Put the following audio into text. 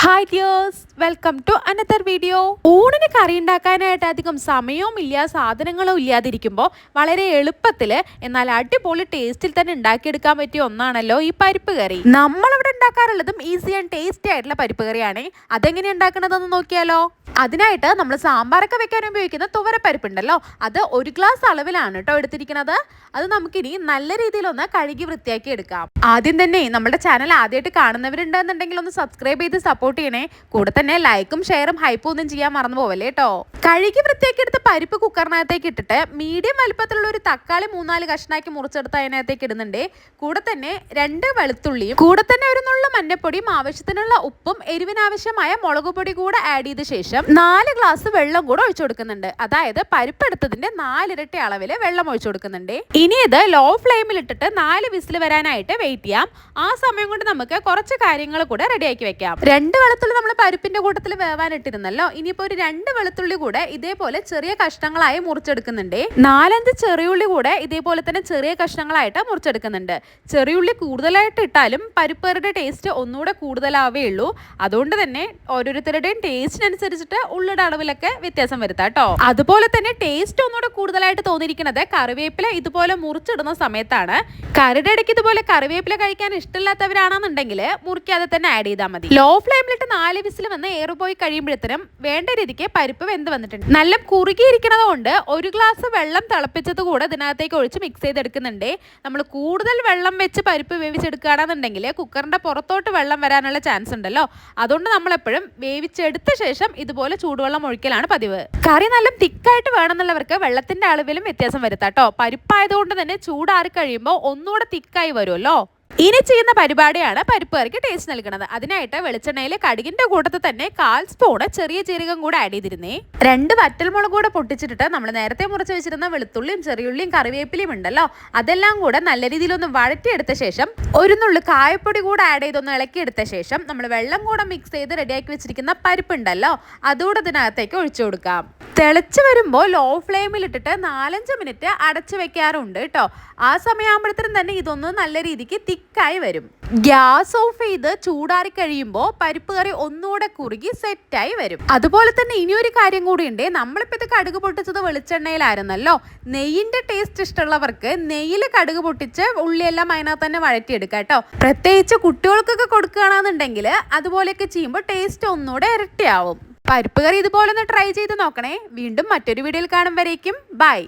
Hi dears welcome to another video ഊണിന് കറി ഉണ്ടാക്കാനായിട്ട് അധികം സമയവും ഇല്ല സാധനങ്ങളും ഇല്ലാതിരിക്കുമ്പോൾ വളരെ എളുപ്പത്തിൽ എന്നാൽ അടിപൊളി ടേസ്റ്റിൽ തന്നെ ഉണ്ടാക്കിയെടുക്കാൻ പറ്റിയ ഒന്നാണല്ലോ ഈ പരിപ്പ് കറി. നമ്മളിവിടെ ഉണ്ടാക്കാറുള്ളതും ഈസി ആൻഡ് ടേസ്റ്റി ആയിട്ടുള്ള പരിപ്പ് കറിയാണ്. അതെങ്ങനെ ഉണ്ടാക്കണതെന്ന് നോക്കിയാലോ? അതിനായിട്ട് നമ്മൾ സാമ്പാറൊക്കെ വെക്കാൻ ഉപയോഗിക്കുന്ന തുവരപ്പരിപ്പ് ഉണ്ടല്ലോ അത് ഒരു ഗ്ലാസ് അളവിലാണ് കേട്ടോ എടുത്തിരിക്കുന്നത്. അത് നമുക്കിനി നല്ല രീതിയിലൊന്ന് കഴുകി വൃത്തിയാക്കി എടുക്കാം. ആദ്യം തന്നെ നമ്മുടെ ചാനൽ ആദ്യമായിട്ട് കാണുന്നവരുണ്ടെന്നുണ്ടെങ്കിൽ ഒന്ന് സബ്സ്ക്രൈബ് ചെയ്ത് സപ്പോർട്ട് ചെയ്യണേ. കൂടെ തന്നെ ലൈക്കും ഷെയറും ഹൈപ്പും ഒന്നും ചെയ്യാൻ മറന്നു പോവല്ലേ കേട്ടോ കഴുകി വൃത്തിയാക്കി എടുത്ത പരിപ്പ് കുക്കറിനകത്തേക്ക് ഇട്ടിട്ട് മീഡിയം വലുപ്പത്തിലുള്ള ഒരു തക്കാളി മൂന്നാൽ കഷ്ണാക്കി മുറിച്ചെടുത്ത് അതിനകത്തേക്ക് ഇടുന്നുണ്ട്. കൂടെ തന്നെ രണ്ട് വെളുത്തുള്ളിയും കൂടെ തന്നെ ഒരു നുള്ള മഞ്ഞപ്പൊടിയും ആവശ്യത്തിനുള്ള ഉപ്പും എരിവിനാവശ്യമായ മുളക് പൊടി കൂടെ ആഡ് ചെയ്ത ശേഷം നാല് ഗ്ലാസ് വെള്ളം കൂടെ ഒഴിച്ചു കൊടുക്കുന്നുണ്ട്. അതായത് പരിപ്പെടുത്തതിന്റെ നാലിരട്ടി അളവിൽ വെള്ളം ഒഴിച്ചു കൊടുക്കുന്നുണ്ട്. ഇനി ഇത് ലോ ഫ്ലെയിമിൽ ഇട്ടിട്ട് നാല് വിസിൽ വരാനായിട്ട് വെയിറ്റ് ചെയ്യാം. ആ സമയം കൊണ്ട് നമുക്ക് കുറച്ച് കാര്യങ്ങൾ കൂടെ റെഡിയാക്കി വെക്കാം. രണ്ട് വെളുത്തുള്ളി നമ്മൾ പരിപ്പിന്റെ കൂട്ടത്തിൽ വേവാനിട്ടിരുന്നല്ലോ ഇനിയിപ്പോ ഒരു രണ്ട് വെളുത്തുള്ളി കൂടെ ഇതേപോലെ ചെറിയ കഷ്ണങ്ങളായി മുറിച്ചെടുക്കുന്നുണ്ട്. നാലഞ്ച് ചെറിയുള്ളി കൂടെ ഇതേപോലെ തന്നെ ചെറിയ കഷ്ണങ്ങളായിട്ട് മുറിച്ചെടുക്കുന്നുണ്ട്. ചെറിയുള്ളി കൂടുതലായിട്ട് ഇട്ടാലും പരിപ്പറുടെ ടേസ്റ്റ് ഒന്നുകൂടെ കൂടുതലാവേ ഉള്ളൂ. അതുകൊണ്ട് തന്നെ ഓരോരുത്തരുടെയും ടേസ്റ്റിനനുസരിച്ചിട്ട് ഉള്ളിയുടെ അളവിലൊക്കെ വ്യത്യാസം വരുത്താം കേട്ടോ. അതുപോലെ തന്നെ ടേസ്റ്റ് ഒന്നുകൂടെ കൂടുതലായിട്ട് തോന്നിയിരിക്കുന്നത് കറിവേപ്പില ഇതുപോലെ മുറിച്ചിടുന്ന സമയത്താണ്. കറിയുടെ ഇടയ്ക്ക് ഇതുപോലെ കറിവേപ്പില കഴിക്കാൻ ഇഷ്ടമില്ലാത്തവരാണെന്നുണ്ടെങ്കിൽ മുറിക്കാതെ തന്നെ ആഡ് ചെയ്താൽ മതി. ലോ ഫ്ലെയിമിലിട്ട് നാല് വിസിൽ വന്ന് ഏറ് പോയി കഴിയുമ്പോഴത്തേനും വേണ്ട രീതിക്ക് പരിപ്പ് വെന്ത് വന്നിട്ടുണ്ട്. നല്ല കുറുകിയിരിക്കുന്നത് കൊണ്ട് ഒരു ഗ്ലാസ് വെള്ളം തിളപ്പിച്ചത് കൂടെ ഇതിനകത്തേക്ക് ഒഴിച്ച് മിക്സ് ചെയ്തെടുക്കുന്നുണ്ട്. നമ്മൾ കൂടുതൽ വെള്ളം വെച്ച് പരിപ്പ് വേവിച്ചെടുക്കുകയാണെന്നുണ്ടെങ്കിൽ കുക്കറിന്റെ പുറത്തോട്ട് വെള്ളം വരാനുള്ള ചാൻസ് ഉണ്ടല്ലോ. അതുകൊണ്ട് നമ്മൾ എപ്പോഴും വേവിച്ചെടുത്ത ശേഷം ഇതുപോലെ ചൂടുവെള്ളം ഒഴിക്കലാണ് പതിവ്. കറി നല്ല തിക്കായിട്ട് വേണമെന്നുള്ളവർക്ക് വെള്ളത്തിന്റെ അളവിലും വ്യത്യാസം വരുത്താട്ടോ പരിപ്പായതുകൊണ്ട് തന്നെ ചൂടാറി കഴിയുമ്പോൾ ഒന്നുകൂടെ തിക്കായി വരുമല്ലോ. ഇനി ചെയ്യുന്ന പരിപാടിയാണ് പരിപ്പ് കറിക്ക് ടേസ്റ്റ് നൽകുന്നത്. അതിനായിട്ട് വെളിച്ചെണ്ണയിൽ കടുകിന്റെ കൂട്ടത്തിൽ തന്നെ കാൽ സ്പൂണ് ചെറിയ ജീരകം കൂടെ ആഡ് ചെയ്തിരുന്നേ. രണ്ട് വറ്റൽമുളക് കൂടെ പൊട്ടിച്ചിട്ടിട്ട് നമ്മൾ നേരത്തെ മുറിച്ച് വെച്ചിരുന്ന വെളുത്തുള്ളിയും ചെറിയുള്ളിയും കറിവേപ്പിലയും ഉണ്ടല്ലോ അതെല്ലാം കൂടെ നല്ല രീതിയിലൊന്ന് വഴറ്റിയെടുത്ത ശേഷം ഒരു നുള്ളു കായപ്പൊടി കൂടെ ആഡ് ചെയ്തൊന്ന് ഇളക്കിയെടുത്ത ശേഷം നമ്മൾ വെള്ളം കൂടെ മിക്സ് ചെയ്ത് റെഡിയാക്കി വെച്ചിരിക്കുന്ന പരിപ്പ് ഉണ്ടല്ലോ അതുകൂടെ ഇതിനകത്തേക്ക് ഒഴിച്ചു കൊടുക്കാം. തിളച്ച് വരുമ്പോൾ ലോ ഫ്ലെയിമിൽ ഇട്ടിട്ട് നാലഞ്ച് മിനിറ്റ് അടച്ചു വെക്കാറുണ്ട് കേട്ടോ ആ സമയമാകുമ്പോഴത്തേനും തന്നെ ഇതൊന്ന് നല്ല രീതിക്ക് തിക്കായി വരും. ഗ്യാസ് ഓഫ് ചെയ്ത് ചൂടാറി കഴിയുമ്പോൾ പരിപ്പ് കറി ഒന്നുകൂടെ കുറുകി സെറ്റായി വരും. അതുപോലെ തന്നെ ഇനിയൊരു കാര്യം കൂടിയുണ്ട്. നമ്മളിപ്പോൾ ഇത് കടുക് പൊട്ടിച്ചത് വെളിച്ചെണ്ണയിലായിരുന്നല്ലോ. നെയ്യിന്റെ ടേസ്റ്റ് ഇഷ്ടമുള്ളവർക്ക് നെയ്യിൽ കടുക് പൊട്ടിച്ച് ഉള്ളിയെല്ലാം അതിനകത്ത് തന്നെ വഴറ്റിയെടുക്കാം കേട്ടോ പ്രത്യേകിച്ച് കുട്ടികൾക്കൊക്കെ കൊടുക്കുകയാണെന്നുണ്ടെങ്കിൽ അതുപോലെയൊക്കെ ചെയ്യുമ്പോൾ ടേസ്റ്റ് ഒന്നുകൂടെ ഇരട്ടിയാവും. പരിപ്പ് കറി ഇതുപോലെ ഒന്ന് ട്രൈ ചെയ്ത് നോക്കണേ. വീണ്ടും മറ്റൊരു വീഡിയോയിൽ കാണും വരേക്കും. ബൈ